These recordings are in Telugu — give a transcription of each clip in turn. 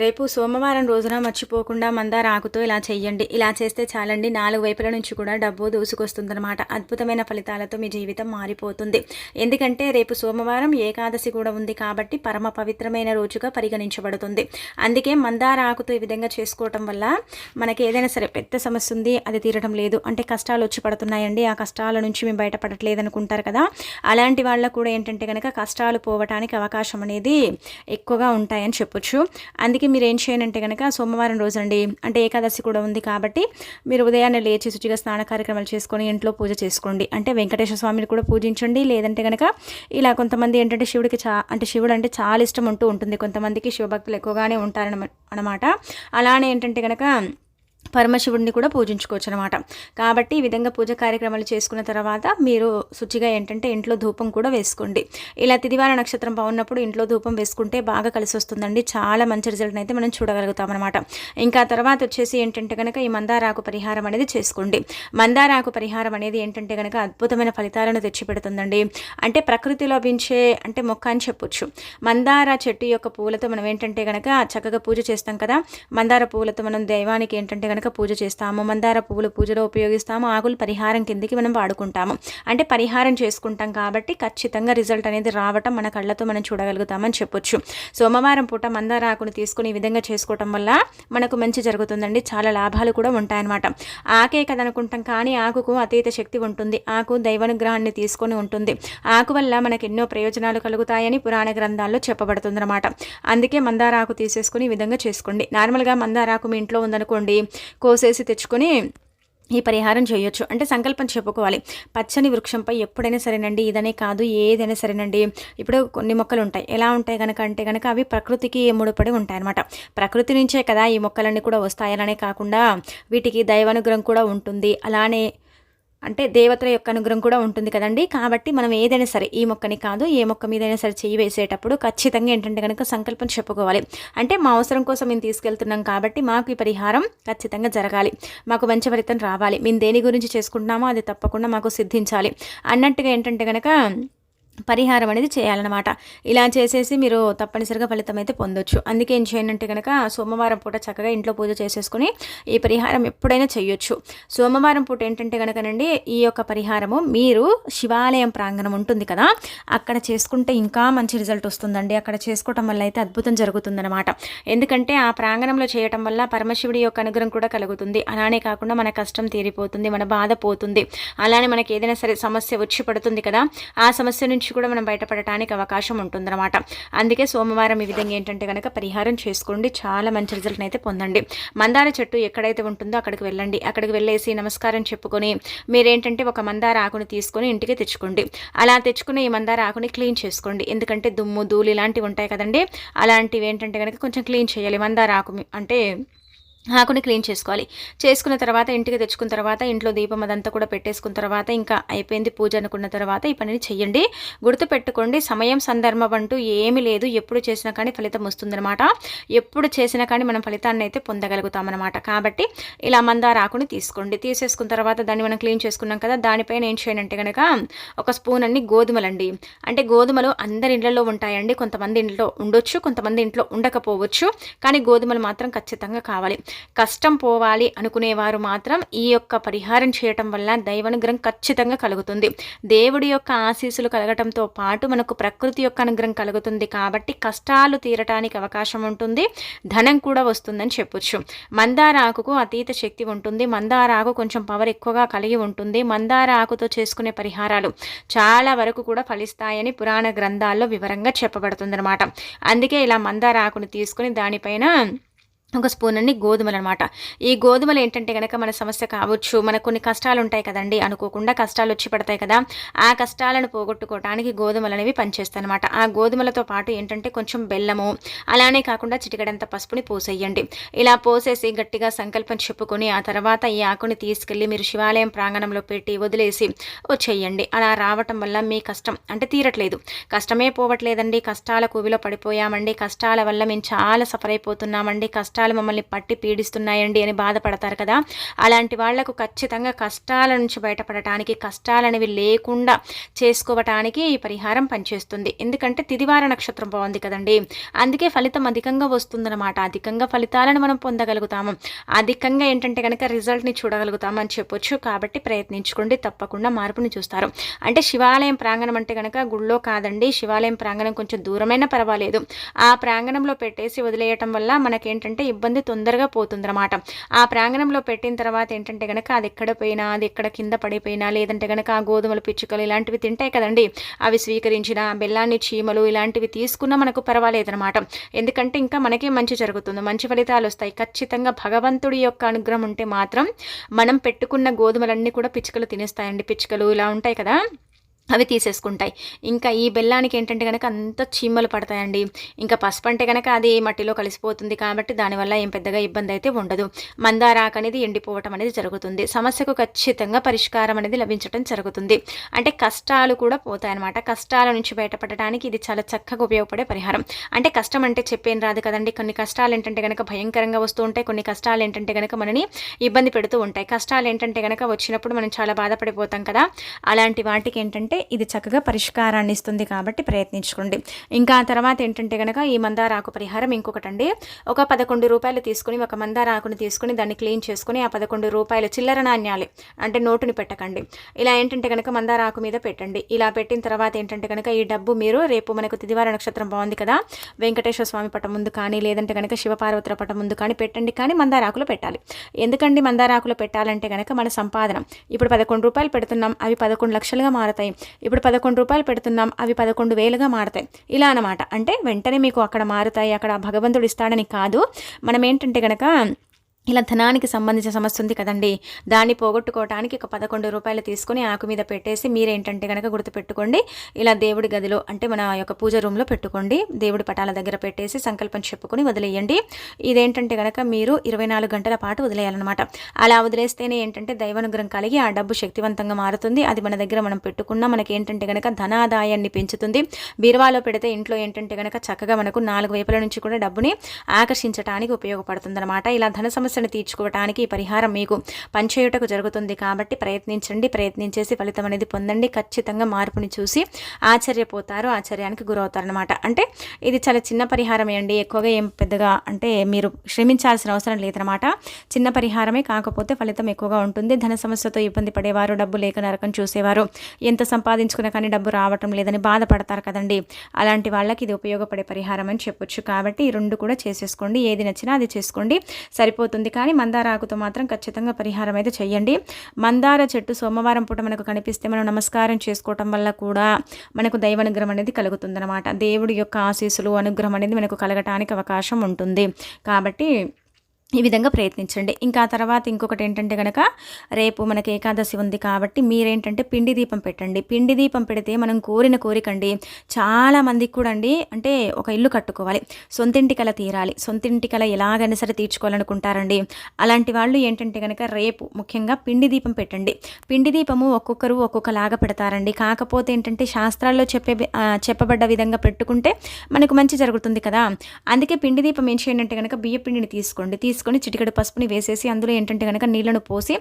రేపు సోమవారం రోజున మర్చిపోకుండా మందార ఆకుతో ఇలా చేయండి ఇలా చేస్తే చాలండి. నాలుగు వైపుల నుంచి కూడా డబ్బు దూసుకొస్తుందన్నమాట. అద్భుతమైన ఫలితాలతో మీ జీవితం మారిపోతుంది. ఎందుకంటే రేపు సోమవారం ఏకాదశి కూడా ఉంది కాబట్టి పరమ పవిత్రమైన రోజుగా పరిగణించబడుతుంది. అందుకే మందార ఆకుతో ఈ విధంగా చేసుకోవటం వల్ల మనకి ఏదైనా సరే పెద్ద సమస్య ఉంది అది తీరడం లేదు. అంటే కష్టాలు వచ్చి పడుతున్నాయండి. ఆ కష్టాల నుంచి మేము బయటపడట్లేదు అనుకుంటారు కదా. అలాంటి వాళ్ళకు కూడా ఏంటంటే కనుక కష్టాలు పోవటానికి అవకాశం అనేది ఎక్కువగా ఉంటాయని చెప్పొచ్చు. అందుకే అందుకే మీరు ఏం చేయనంటే కనుక సోమవారం రోజు అండి అంటే ఏకాదశి కూడా ఉంది కాబట్టి మీరు ఉదయాన్నే లేచి శుచిగా స్నాన కార్యక్రమాలు చేసుకొని ఇంట్లో పూజ చేసుకోండి. అంటే వెంకటేశ్వర స్వామిని కూడా పూజించండి. లేదంటే కనుక ఇలా కొంతమంది ఏంటంటే శివుడికి చా అంటే శివుడు అంటే చాలా ఇష్టం ఉంటూ ఉంటుంది. కొంతమందికి శివభక్తులు ఎక్కువగానే ఉంటారనమాట అలానే ఏంటంటే కనుక పరమశివుడిని కూడా పూజించుకోవచ్చు అనమాట కాబట్టి ఈ విధంగా పూజ కార్యక్రమాలు చేసుకున్న తర్వాత మీరు శుచిగా ఏంటంటే ఇంట్లో ధూపం కూడా వేసుకోండి. ఇలా తిదివార నక్షత్రం బాగున్నప్పుడు ఇంట్లో ధూపం వేసుకుంటే బాగా కలిసి వస్తుందండి చాలా మంచి రిజల్ట్ అయితే మనం చూడగలుగుతాం అనమాట ఇంకా తర్వాత వచ్చేసి ఏంటంటే కనుక ఈ మందారాకు పరిహారం అనేది చేసుకోండి. మందారాకు పరిహారం అనేది ఏంటంటే కనుక అద్భుతమైన ఫలితాలను తెచ్చిపెడుతుందండి. అంటే ప్రకృతి లభించే అంటే మొక్క అని చెప్పొచ్చు. మందార చెట్టు యొక్క పూలతో మనం ఏంటంటే కనుక చక్కగా పూజ చేస్తాం కదా. మందార పూలతో మనం దైవానికి ఏంటంటే కనుక పూజ చేస్తాము మందార పువ్వులు పూజలో ఉపయోగిస్తాము ఆకులు పరిహారం కిందికి మనం వాడుకుంటాము. అంటే పరిహారం చేసుకుంటాం కాబట్టి ఖచ్చితంగా రిజల్ట్ అనేది రావటం మన కళ్ళతో మనం చూడగలుగుతామని చెప్పొచ్చు. సోమవారం పూట మందార ఆకును తీసుకుని ఈ విధంగా చేసుకోవటం వల్ల మనకు మంచి జరుగుతుందండి. చాలా లాభాలు కూడా ఉంటాయన్నమాట. ఆకే కదనుకుంటాం కానీ ఆకుకు అతీత శక్తి ఉంటుంది. ఆకు దైవానుగ్రహాన్ని తీసుకొని ఉంటుంది. ఆకు వల్ల మనకు ఎన్నో ప్రయోజనాలు కలుగుతాయని పురాణ గ్రంథాల్లో చెప్పబడుతుందన్నమాట. అందుకే మందారాకు తీసేసుకుని ఈ విధంగా చేసుకోండి. నార్మల్గా మందారాకు మీ ఇంట్లో ఉందనుకోండి కోసేసి తెచ్చుకొని ఈ పరిహారం చేయొచ్చు. అంటే సంకల్పం చెప్పుకోవాలి. పచ్చని వృక్షంపై ఎప్పుడైనా సరేనండి ఇదనే కాదు ఏదైనా సరేనండి. ఇప్పుడు కొన్ని మొక్కలు ఉంటాయి. ఎలా ఉంటాయి కనుక అంటే కనుక అవి ప్రకృతికి ముడిపడి ఉంటాయి అనమాట ప్రకృతి నుంచే కదా ఈ మొక్కలన్నీ కూడా వస్తాయననే కాకుండా వీటికి దైవానుగ్రహం కూడా ఉంటుంది. అలానే అంటే దేవతల యొక్క అనుగ్రహం కూడా ఉంటుంది కదండి. కాబట్టి మనం ఏదైనా సరే ఈ మొక్కని కాదు ఏ మొక్క మీదైనా సరే చేయి వేసేటప్పుడు ఖచ్చితంగా ఏంటంటే కనుక సంకల్పం చెప్పుకోవాలి. అంటే మా అవసరం కోసం మేము తీసుకెళ్తున్నాం కాబట్టి మాకు ఈ పరిహారం ఖచ్చితంగా జరగాలి. మాకు మంచి ఫలితం రావాలి. మేము దేని గురించి చేసుకుంటున్నామో అది తప్పకుండా మాకు సిద్ధించాలి. అన్నట్టుగా ఏంటంటే కనుక పరిహారం అనేది చేయాలన్నమాట. ఇలా చేసేసి మీరు తప్పనిసరిగా ఫలితం అయితే పొందొచ్చు. అందుకే ఏం చేయండి కనుక సోమవారం పూట చక్కగా ఇంట్లో పూజ చేసేసుకుని ఈ పరిహారం ఎప్పుడైనా చేయొచ్చు సోమవారం పూట ఏంటంటే కనుకనండి ఈ యొక్క పరిహారము మీరు శివాలయం ప్రాంగణం ఉంటుంది కదా అక్కడ చేసుకుంటే ఇంకా మంచి రిజల్ట్ వస్తుందండి. అక్కడ చేసుకోవటం వల్ల అయితే అద్భుతం జరుగుతుందన్నమాట. ఎందుకంటే ఆ ప్రాంగణంలో చేయటం వల్ల పరమశివుడి యొక్క అనుగ్రహం కూడా కలుగుతుంది. అలానే కాకుండా మన కష్టం తీరిపోతుంది మన బాధ పోతుంది. అలానే మనకి ఏదైనా సరే సమస్య వచ్చి పడుతుంది కదా ఆ సమస్య నుంచి నుంచి కూడా మనం బయటపడటానికి అవకాశం ఉంటుందన్నమాట. అందుకే సోమవారం ఈ విధంగా ఏంటంటే కనుక పరిహారం చేసుకోండి. చాలా మంచి రిజల్ట్ని అయితే పొందండి. మందార చెట్టు ఎక్కడైతే ఉంటుందో అక్కడికి వెళ్ళండి. అక్కడికి వెళ్ళేసి నమస్కారం చెప్పుకొని మీరేంటంటే ఒక మందార ఆకుని తీసుకొని ఇంటికి తెచ్చుకోండి. అలా తెచ్చుకుని ఈ మందార ఆకుని క్లీన్ చేసుకోండి. ఎందుకంటే దుమ్ము ధూళి ఇలాంటివి ఉంటాయి కదండి. అలాంటివి ఏంటంటే కనుక కొంచెం క్లీన్ చేయాలి. మందార ఆకు అంటే ఆకుని క్లీన్ చేసుకోవాలి. చేసుకున్న తర్వాత ఇంటికి తెచ్చుకున్న తర్వాత ఇంట్లో దీపం అదంతా కూడా పెట్టేసుకున్న తర్వాత ఇంకా అయిపోయింది పూజ అనుకున్న తర్వాత ఈ పనిని చెయ్యండి. గుర్తుపెట్టుకోండి సమయం సందర్భం అంటూ ఏమీ లేదు. ఎప్పుడు చేసినా కానీ ఫలితం వస్తుందన్నమాట. ఎప్పుడు చేసినా కానీ మనం ఫలితాన్ని అయితే పొందగలుగుతామన్నమాట. కాబట్టి ఇలా మందార ఆకుని తీసుకోండి. తీసేసుకున్న తర్వాత దాన్ని మనం క్లీన్ చేసుకున్నాం కదా దానిపైన ఏం చేయండి కనుక ఒక స్పూన్ అన్ని గోధుమలండి. అంటే గోధుమలు అందరి ఇళ్ళలో ఉంటాయండి. కొంతమంది ఇంట్లో ఉండొచ్చు కొంతమంది ఇంట్లో ఉండకపోవచ్చు. కానీ గోధుమలు మాత్రం ఖచ్చితంగా కావాలి. కష్టం పోవాలి అనుకునేవారు మాత్రం ఈ యొక్క పరిహారం చేయటం వల్ల దైవానుగ్రహం ఖచ్చితంగా కలుగుతుంది. దేవుడి యొక్క ఆశీస్సులు కలగటంతో పాటు మనకు ప్రకృతి యొక్క అనుగ్రహం కలుగుతుంది కాబట్టి కష్టాలు తీరటానికి అవకాశం ఉంటుంది ధనం కూడా వస్తుందని చెప్పొచ్చు. మందార ఆకుకు అతీత శక్తి ఉంటుంది మందార ఆకు కొంచెం పవర్ ఎక్కువగా కలిగి ఉంటుంది మందార ఆకుతో చేసుకునే పరిహారాలు చాలా వరకు కూడా ఫలిస్తాయని పురాణ గ్రంథాల్లో వివరంగా చెప్పబడుతుందన్నమాట. అందుకే ఇలా మందార ఆకును తీసుకుని దానిపైన ఒక స్పూన్ అన్ని గోధుమలు అనమాట ఈ గోధుమలు ఏంటంటే కనుక మన సమస్య కావచ్చు మనకు కొన్ని కష్టాలు ఉంటాయి కదండి అనుకోకుండా కష్టాలు వచ్చి పడతాయి కదా ఆ కష్టాలను పోగొట్టుకోవడానికి గోధుమలు అనేవి పనిచేస్తాయి అనమాట ఆ గోధుమలతో పాటు ఏంటంటే కొంచెం బెల్లము అలానే కాకుండా చిటికడంత పసుపుని పోసేయండి. ఇలా పోసేసి గట్టిగా సంకల్పం చెప్పుకొని ఆ తర్వాత ఈ ఆకుని తీసుకెళ్ళి మీరు శివాలయం ప్రాంగణంలో పెట్టి వదిలేసి వచ్చేయండి. అలా రావటం వల్ల మీ కష్టం అంటే తీరట్లేదు. కష్టమే పోవట్లేదండి కష్టాల కూవిలో పడిపోయామండి కష్టాల వల్ల మేము చాలా సఫర్ అయిపోతున్నామండి కష్టాలు కష్టాలు మమ్మల్ని పట్టి పీడిస్తున్నాయండి అని బాధపడతారు కదా. అలాంటి వాళ్ళకు ఖచ్చితంగా కష్టాల నుంచి బయటపడటానికి కష్టాలనేవి లేకుండా చేసుకోవటానికి ఈ పరిహారం పనిచేస్తుంది. ఎందుకంటే తిదివార నక్షత్రం బాగుంది కదండి. అందుకే ఫలితం అధికంగా వస్తుందన్నమాట. అధికంగా ఫలితాలను మనం పొందగలుగుతాము. అధికంగా ఏంటంటే కనుక రిజల్ట్ని చూడగలుగుతాము అని చెప్పొచ్చు. కాబట్టి ప్రయత్నించుకోండి. తప్పకుండా మార్పుని చూస్తారు. అంటే శివాలయం ప్రాంగణం అంటే కనుక గుళ్ళో కాదండి. శివాలయం ప్రాంగణం కొంచెం దూరమైనా పర్వాలేదు. ఆ ప్రాంగణంలో పెట్టేసి వదిలేయటం వల్ల మనకేంటంటే ఇబ్బంది తొందరగా పోతుందన్నమాట. ఆ ప్రాంగణంలో పెట్టిన తర్వాత ఏంటంటే కనుక అది ఎక్కడ పోయినా అది ఎక్కడ కింద పడిపోయినా లేదంటే కనుక ఆ గోధుమలు పిచ్చుకలు ఇలాంటివి తింటాయి కదండి అవి స్వీకరించిన బెల్లాన్ని చీమలు ఇలాంటివి తీసుకున్నా మనకు పర్వాలేదన్నమాట. ఎందుకంటే ఇంకా మనకే మంచి జరుగుతుంది. మంచి ఫలితాలు వస్తాయి. ఖచ్చితంగా భగవంతుడి యొక్క అనుగ్రహం ఉంటే మాత్రం మనం పెట్టుకున్న గోధుమలన్నీ కూడా పిచ్చుకలు తినేస్తాయండి. పిచ్చుకలు ఇలా ఉంటాయి కదా. అవి తీసేసుకుంటాయి. ఇంకా ఈ బెల్లానికి ఏంటంటే కనుక అంత చీమలు పడతాయండి. ఇంకా పసుపు అంటే కనుక అది మట్టిలో కలిసిపోతుంది కాబట్టి దానివల్ల ఏం పెద్దగా ఇబ్బంది అయితే ఉండదు. మందారాకు అనేది ఎండిపోవటం అనేది జరుగుతుంది. సమస్యకు ఖచ్చితంగా పరిష్కారం అనేది లభించడం జరుగుతుంది. అంటే కష్టాలు కూడా పోతాయన్నమాట. కష్టాల నుంచి బయటపడటానికి ఇది చాలా చక్కగా ఉపయోగపడే పరిహారం. అంటే కష్టం అంటే చెప్పేం రాదు కదండి. కొన్ని కష్టాలు ఏంటంటే కనుక భయంకరంగా వస్తూ ఉంటాయి. కొన్ని కష్టాలు ఏంటంటే కనుక మనని ఇబ్బంది పెడుతూ ఉంటాయి. కష్టాలు ఏంటంటే కనుక వచ్చినప్పుడు మనం చాలా బాధపడిపోతాం కదా. అలాంటి వాటికి ఏంటంటే ఇది చక్కగా పరిష్కారాన్ని ఇస్తుంది కాబట్టి ప్రయత్నించుకోండి. ఇంకా తర్వాత ఏంటంటే కనుక ఈ మందారాకు పరిహారం ఇంకొకటండి. ఒక పదకొండు రూపాయలు తీసుకుని ఒక మందారాకుని తీసుకుని దాన్ని క్లీన్ చేసుకుని ఆ పదకొండు రూపాయలు చిల్లర నాణ్యాలే అంటే నోటుని పెట్టకండి. ఇలా ఏంటంటే కనుక మందారాకు మీద పెట్టండి. ఇలా పెట్టిన తర్వాత ఏంటంటే కనుక ఈ డబ్బు మీరు రేపు మనకు తిదివార నక్షత్రం బాగుంది కదా వెంకటేశ్వర స్వామి పటం ముందు కానీ లేదంటే కనుక శివపార్వతుల పటం ముందు కానీ పెట్టండి కానీ మందారాకులు పెట్టాలి. ఎందుకండి మందారాకులు పెట్టాలంటే కనుక మన సంపాదన ఇప్పుడు పదకొండు రూపాయలు పెడుతున్నాం అవి పదకొండు లక్షలుగా మారతాయి. ఇప్పుడు పదకొండు రూపాయలు పెడుతున్నాం అవి పదకొండు వేలుగా మారతాయి. ఇలా అనమాట అంటే వెంటనే మీకు అక్కడ మారుతాయి అక్కడ భగవంతుడు ఇస్తాడని కాదు. మనం ఏంటంటే కనుక ఇలా ధనానికి సంబంధించిన సమస్య ఉంది కదండి. దాన్ని పోగొట్టుకోవడానికి ఒక పదకొండు రూపాయలు తీసుకొని ఆకు మీద పెట్టేసి మీరేంటంటే కనుక గుర్తుపెట్టుకోండి. ఇలా దేవుడి గదిలో అంటే మన యొక్క పూజ రూమ్లో పెట్టుకోండి. దేవుడి పటాల దగ్గర పెట్టేసి సంకల్పం చెప్పుకొని వదిలేయండి. ఇదేంటంటే కనుక మీరు ఇరవై నాలుగు గంటల పాటు వదిలేయాలన్నమాట. అలా వదిలేస్తేనే ఏంటంటే దైవానుగ్రహం కలిగి ఆ డబ్బు శక్తివంతంగా మారుతుంది. అది మన దగ్గర మనం పెట్టుకున్నా మనకి ఏంటంటే కనుక ధనాదాయాన్ని పెంచుతుంది. బీరువాలో పెడితే ఇంట్లో ఏంటంటే కనుక చక్కగా మనకు నాలుగు వైపుల నుంచి కూడా డబ్బుని ఆకర్షించడానికి ఉపయోగపడుతుంది ఇలా ధన సమస్య సమస్యను తీర్చుకోవటానికి ఈ పరిహారం మీకు పనిచేయుటకు జరుగుతుంది కాబట్టి ప్రయత్నించండి ప్రయత్నించేసి ఫలితం అనేది పొందండి. ఖచ్చితంగా మార్పుని చూసి ఆశ్చర్యపోతారు ఆశ్చర్యానికి గురవుతారనమాట అంటే ఇది చాలా చిన్న పరిహారమే అండి. ఎక్కువగా ఏం పెద్దగా అంటే మీరు శ్రమించాల్సిన అవసరం లేదనమాట చిన్న పరిహారమే కాకపోతే ఫలితం ఎక్కువగా ఉంటుంది. ధన సమస్యతో ఇబ్బంది పడేవారు డబ్బు లేక నరకం చూసేవారు. ఎంత సంపాదించుకున్నా కానీ డబ్బు రావటం లేదని బాధపడతారు కదండి. అలాంటి వాళ్ళకి ఇది ఉపయోగపడే పరిహారం అని చెప్పొచ్చు. కాబట్టి ఈ రెండు కూడా చేసేసుకోండి. ఏది నచ్చినా అది చేసుకోండి. సరిపోతుంది ఉంటుంది కానీ మందార ఆకుతో మాత్రం ఖచ్చితంగా పరిహారం అయితే చేయండి మందార చెట్టు సోమవారం పూట మనకు కనిపిస్తే మనం నమస్కారం చేసుకోవటం వల్ల కూడా మనకు దైవ అనుగ్రహం అనేది కలుగుతుందన్నమాట. దేవుడి యొక్క ఆశీస్సులు అనుగ్రహం అనేది మనకు కలగటానికి అవకాశం ఉంటుంది. కాబట్టి ఈ విధంగా ప్రయత్నించండి. ఇంకా తర్వాత ఇంకొకటి ఏంటంటే కనుక రేపు మనకి ఏకాదశి ఉంది కాబట్టి మీరేంటంటే పిండి దీపం పెట్టండి. పిండి దీపం పెడితే మనం కోరిన కోరికండి. చాలా మందికి కూడా అండి అంటే ఒక ఇల్లు కట్టుకోవాలి. సొంతింటి కల తీరాలి. సొంతింటి కల ఎలాగైనా సరే తీర్చుకోవాలనుకుంటారండి. అలాంటి వాళ్ళు ఏంటంటే కనుక రేపు ముఖ్యంగా పిండి దీపం పెట్టండి. పిండి దీపము ఒక్కొక్కరు ఒక్కొక్కలాగా పెడతారండి. కాకపోతే ఏంటంటే శాస్త్రాల్లో చెప్పే చెప్పబడ్డ విధంగా పెట్టుకుంటే మనకు మంచి జరుగుతుంది కదా. అందుకే పిండి దీపం ఏం చేయండి అంటే కనుక బియ్య పిండిని తీసుకోండి. తీసుకు తీసుకొని చిటికెడు పసుపుని వేసేసి అందులో ఏంటంటే కనుక నీళ్ళను పోసి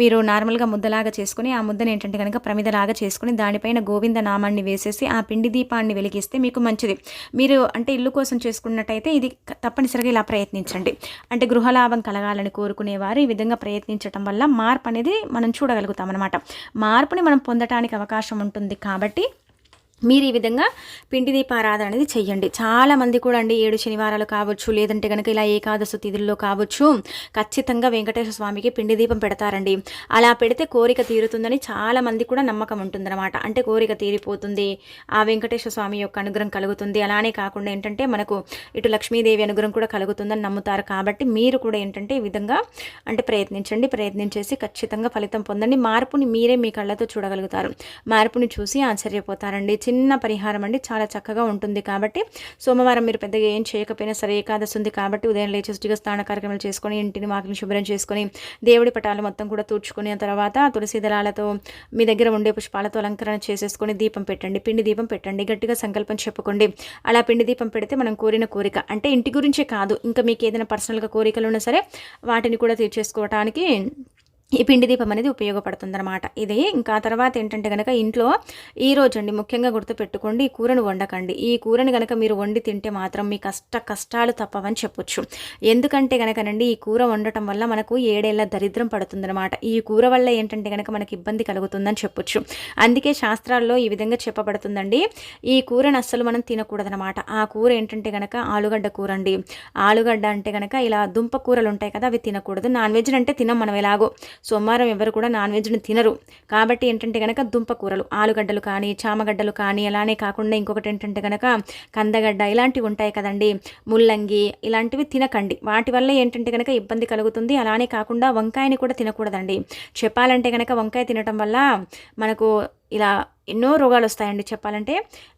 మీరు నార్మల్గా ముద్దలాగా చేసుకుని ఆ ముద్దను ఏంటంటే కనుక ప్రమిదలాగా చేసుకుని దానిపైన గోవింద నామాన్ని వేసేసి ఆ పిండి దీపాన్ని వెలిగిస్తే మీకు మంచిది. మీరు అంటే ఇల్లు కోసం చేసుకున్నట్టయితే ఇది తప్పనిసరిగా ఇలా ప్రయత్నించండి. అంటే గృహలాభం కలగాలని కోరుకునేవారు ఈ విధంగా ప్రయత్నించడం వల్ల మార్పు అనేది మనం చూడగలుగుతాం అనమాట మార్పుని మనం పొందటానికి అవకాశం ఉంటుంది కాబట్టి మీరు ఈ విధంగా పిండి దీపారాధన అనేది చెయ్యండి. చాలామంది కూడా అండి ఏడు శనివారాలు కావచ్చు లేదంటే కనుక ఇలా ఏకాదశి తిథుల్లో కావచ్చు ఖచ్చితంగా వెంకటేశ్వర స్వామికి పిండి దీపం పెడతారండి. అలా పెడితే కోరిక తీరుతుందని చాలామంది కూడా నమ్మకం ఉంటుందన్నమాట. అంటే కోరిక తీరిపోతుంది ఆ వెంకటేశ్వర స్వామి యొక్క అనుగ్రహం కలుగుతుంది. అలానే కాకుండా ఏంటంటే మనకు ఇటు లక్ష్మీదేవి అనుగ్రహం కూడా కలుగుతుందని నమ్ముతారు. కాబట్టి మీరు కూడా ఏంటంటే ఈ విధంగా అంటే ప్రయత్నించండి ప్రయత్నించేసి ఖచ్చితంగా ఫలితం పొందండి. మార్పుని మీరే మీ కళ్ళతో చూడగలుగుతారు. మార్పుని చూసి ఆశ్చర్యపోతారండి. చిన్న పరిహారం అండి. చాలా చక్కగా ఉంటుంది కాబట్టి సోమవారం మీరు పెద్దగా ఏం చేయకపోయినా సరే ఏకాదశి ఉంది కాబట్టి ఉదయం లేచి శుచిగా స్నాన కార్యక్రమాలు చేసుకొని ఇంటిని మాకిని శుభ్రం చేసుకొని దేవుడి పటాలు మొత్తం కూడా తూడ్చుకుని తర్వాత తులసి దళాలతో మీ దగ్గర ఉండే పుష్పాలతో అలంకరణ చేసేసుకొని దీపం పెట్టండి. పిండి దీపం పెట్టండి. గట్టిగా సంకల్పం చెప్పుకోండి. అలా పిండి దీపం పెడితే మనం కోరిన కోరిక అంటే ఇంటి గురించే కాదు. ఇంకా మీకు ఏదైనా పర్సనల్గా కోరికలు ఉన్నా సరే వాటిని కూడా తీర్చేసుకోవటానికి ఈ పిండి దీపం అనేది ఉపయోగపడుతుందన్నమాట. ఇది ఇంకా తర్వాత ఏంటంటే కనుక ఇంట్లో ఈ రోజు అండి ముఖ్యంగా గుర్తుపెట్టుకోండి ఈ కూరను వండకండి. ఈ కూరని కనుక మీరు వండి తింటే మాత్రం మీ కష్ట కష్టాలు తప్పవని చెప్పొచ్చు. ఎందుకంటే కనుకనండి ఈ కూర వండటం వల్ల మనకు ఏడేళ్ళ దరిద్రం పడుతుందన్నమాట. ఈ కూర వల్ల ఏంటంటే కనుక మనకి ఇబ్బంది కలుగుతుందని చెప్పొచ్చు. అందుకే శాస్త్రాల్లో ఈ విధంగా చెప్పబడుతుందండి. ఈ కూరను అస్సలు మనం తినకూడదనమాట ఆ కూర ఏంటంటే కనుక ఆలుగడ్డ కూర అండి ఆలుగడ్డ అంటే కనుక ఇలా దుంప కూరలు ఉంటాయి కదా అవి తినకూడదు. నాన్ వెజ్ అంటే తినం మనం ఎలాగో. సోమవారం ఎవరు కూడా నాన్ వెజ్ని తినరు. కాబట్టి ఏంటంటే కనుక దుంప కూరలు ఆలుగడ్డలు కానీ చామగడ్డలు కానీ అలానే కాకుండా ఇంకొకటి ఏంటంటే కనుక కందగడ్డ ఇలాంటివి ఉంటాయి కదండి. ముల్లంగి ఇలాంటివి తినకండి. వాటి వల్ల ఏంటంటే కనుక ఇబ్బంది కలుగుతుంది. అలానే కాకుండా వంకాయని కూడా తినకూడదండి. చెప్పాలంటే కనుక వంకాయ తినటం వల్ల మనకు ఇలా ఎన్నో రోగాలు వస్తాయండి చెప్పాలంటే.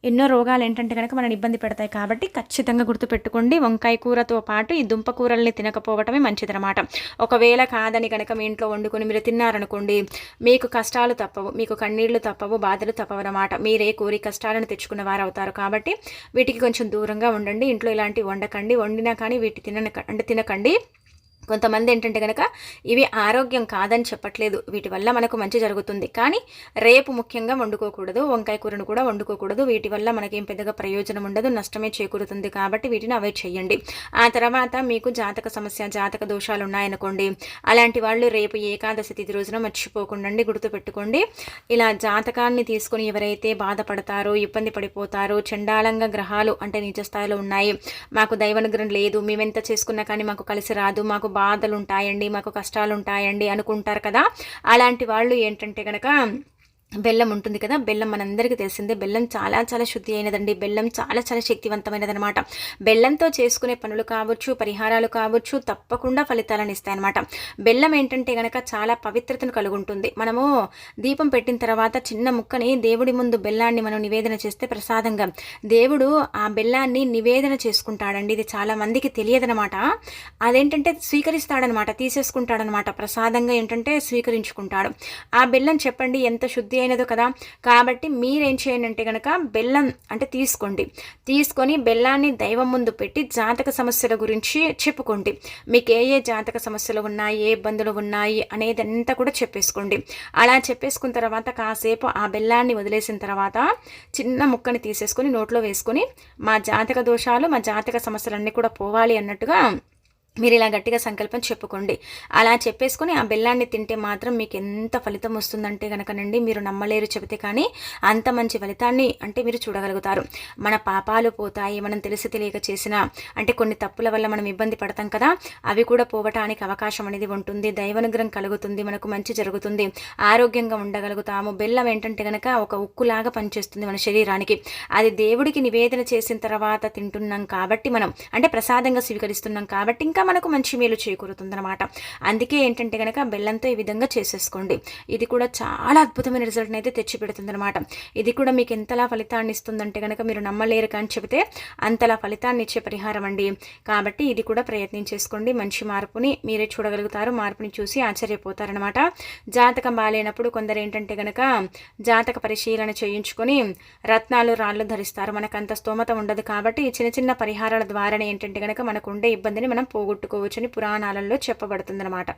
ఎన్నో రోగాలు ఏంటంటే కనుక మనని ఇబ్బంది పెడతాయి కాబట్టి ఖచ్చితంగా గుర్తుపెట్టుకోండి. వంకాయ కూరతో పాటు ఈ దుంప కూరల్ని తినకపోవటమే మంచిదనమాట ఒకవేళ కాదని కనుక మీ ఇంట్లో వండుకొని మీరు తిన్నారనుకోండి మీకు కష్టాలు తప్పవు మీకు కన్నీళ్ళు తప్పవు బాధలు తప్పవు అనమాట మీరే కోరి కష్టాలను తెచ్చుకున్న వారు అవుతారు కాబట్టి వీటికి కొంచెం దూరంగా ఉండండి. ఇంట్లో ఇలాంటివి వండకండి. వండినా కానీ వీటి తిన అంటే తినకండి. కొంతమంది ఏంటంటే కనుక ఇవి ఆరోగ్యం కాదని చెప్పట్లేదు. వీటి వల్ల మనకు మంచి జరుగుతుంది. కానీ రేపు ముఖ్యంగా వండుకోకూడదు. వంకాయ కూరను కూడా వండుకోకూడదు. వీటి వల్ల మనకేం పెద్దగా ప్రయోజనం ఉండదు. నష్టమే చేకూరుతుంది కాబట్టి వీటిని అవాయిడ్ చేయండి. ఆ తర్వాత మీకు జాతక సమస్య జాతక దోషాలు ఉన్నాయనుకోండి. అలాంటి వాళ్ళు రేపు ఏకాదశి తిథి రోజున మర్చిపోకుండా గుర్తుపెట్టుకోండి. ఇలా జాతకాన్ని తీసుకొని ఎవరైతే బాధపడతారో ఇబ్బంది పడిపోతారో చండాలంగా గ్రహాలు అంటే నిజ స్థాయిలో ఉన్నాయి. మాకు దైవనుగ్రహం లేదు. మేమెంత చేసుకున్నా కానీ మాకు కలిసి రాదు. మాకు బాధలు ఉంటాయండి మాకు కష్టాలు ఉంటాయండి అనుకుంటారు కదా. అలాంటి వాళ్ళు ఏంటంటే కనుక బెల్లం ఉంటుంది కదా బెల్లం మనందరికీ తెలిసిందే. బెల్లం చాలా చాలా శుద్ధి అయినదండి. బెల్లం చాలా చాలా శక్తివంతమైనది అనమాట బెల్లంతో చేసుకునే పనులు కావచ్చు పరిహారాలు కావచ్చు తప్పకుండా ఫలితాలను ఇస్తాయన్నమాట. బెల్లం ఏంటంటే కనుక చాలా పవిత్రతను కలుగుంటుంది. మనము దీపం పెట్టిన తర్వాత చిన్న ముక్కని దేవుడి ముందు బెల్లాన్ని మనం నివేదన చేస్తే ప్రసాదంగా. దేవుడు ఆ బెల్లాన్ని నివేదన చేసుకుంటాడండి. ఇది చాలా మందికి తెలియదనమాట అదేంటంటే స్వీకరిస్తాడనమాట తీసేసుకుంటాడనమాట ప్రసాదంగా ఏంటంటే స్వీకరించుకుంటాడు. ఆ బెల్లం చెప్పండి ఎంత శుద్ధి అయినదో కదా? కాబట్టి మీరేం చేయండి అంటే కనుక బెల్లం అంటే తీసుకోండి. తీసుకొని బెల్లాన్ని దైవం ముందు పెట్టి జాతక సమస్యల గురించి చెప్పుకోండి. మీకు ఏ ఏ జాతక సమస్యలు ఉన్నాయి ఏ ఇబ్బందులు ఉన్నాయి అనేది అంతా కూడా చెప్పేసుకోండి. అలా చెప్పేసుకున్న తర్వాత కాసేపు ఆ బెల్లాన్ని వదిలేసిన తర్వాత చిన్న ముక్కని తీసేసుకొని నోట్లో వేసుకొని మా జాతక దోషాలు మా జాతక సమస్యలన్నీ కూడా పోవాలి అన్నట్టుగా మీరు ఇలా గట్టిగా సంకల్పం చెప్పుకోండి. అలా చెప్పేసుకొని ఆ బెల్లాన్ని తింటే మాత్రం మీకు ఎంత ఫలితం వస్తుందంటే కనుకనండి మీరు నమ్మలేరు చెబితే కానీ అంత మంచి ఫలితాన్ని అంటే మీరు చూడగలుగుతారు. మన పాపాలు పోతాయి మనం తెలిసి తెలియక చేసిన అంటే కొన్ని తప్పుల వల్ల మనం ఇబ్బంది పడతాం కదా అవి కూడా పోవటానికి అవకాశం అనేది ఉంటుంది. దైవనుగ్రహం కలుగుతుంది మనకు మంచి జరుగుతుంది ఆరోగ్యంగా ఉండగలుగుతాము. బెల్లం ఏంటంటే కనుక ఒక ఉక్కులాగా పనిచేస్తుంది మన శరీరానికి. అది దేవుడికి నివేదన చేసిన తర్వాత తింటున్నాం కాబట్టి మనం అంటే ప్రసాదంగా స్వీకరిస్తున్నాం కాబట్టి ఇంకా మనకు మంచి మేలు చేకూరుతుందనమాట అందుకే ఏంటంటే కనుక బెల్లంతో ఈ విధంగా చేసేసుకోండి. ఇది కూడా చాలా అద్భుతమైన రిజల్ట్ని అయితే తెచ్చిపెడుతుంది అనమాట ఇది కూడా మీకు ఎంతలా ఫలితాన్ని ఇస్తుందంటే కనుక మీరు నమ్మలేరు కానీ చెబితే అంతలా ఫలితాన్ని ఇచ్చే పరిహారం అండి. కాబట్టి ఇది కూడా ప్రయత్నం చేసుకోండి. మంచి మార్పుని మీరే చూడగలుగుతారు. మార్పుని చూసి ఆశ్చర్యపోతారనమాట జాతకం బాగాలేనప్పుడు కొందరు ఏంటంటే కనుక జాతక పరిశీలన చేయించుకొని రత్నాలు రాళ్ళు ధరిస్తారు. మనకు అంత స్తోమత ఉండదు కాబట్టి చిన్న చిన్న పరిహారాల ద్వారానే ఏంటంటే కనుక మనకు ఉండే ఇబ్బందిని మనం పోగొట్టుకోవచ్చని పురాణాలలో చెప్పబడుతుందన్నమాట.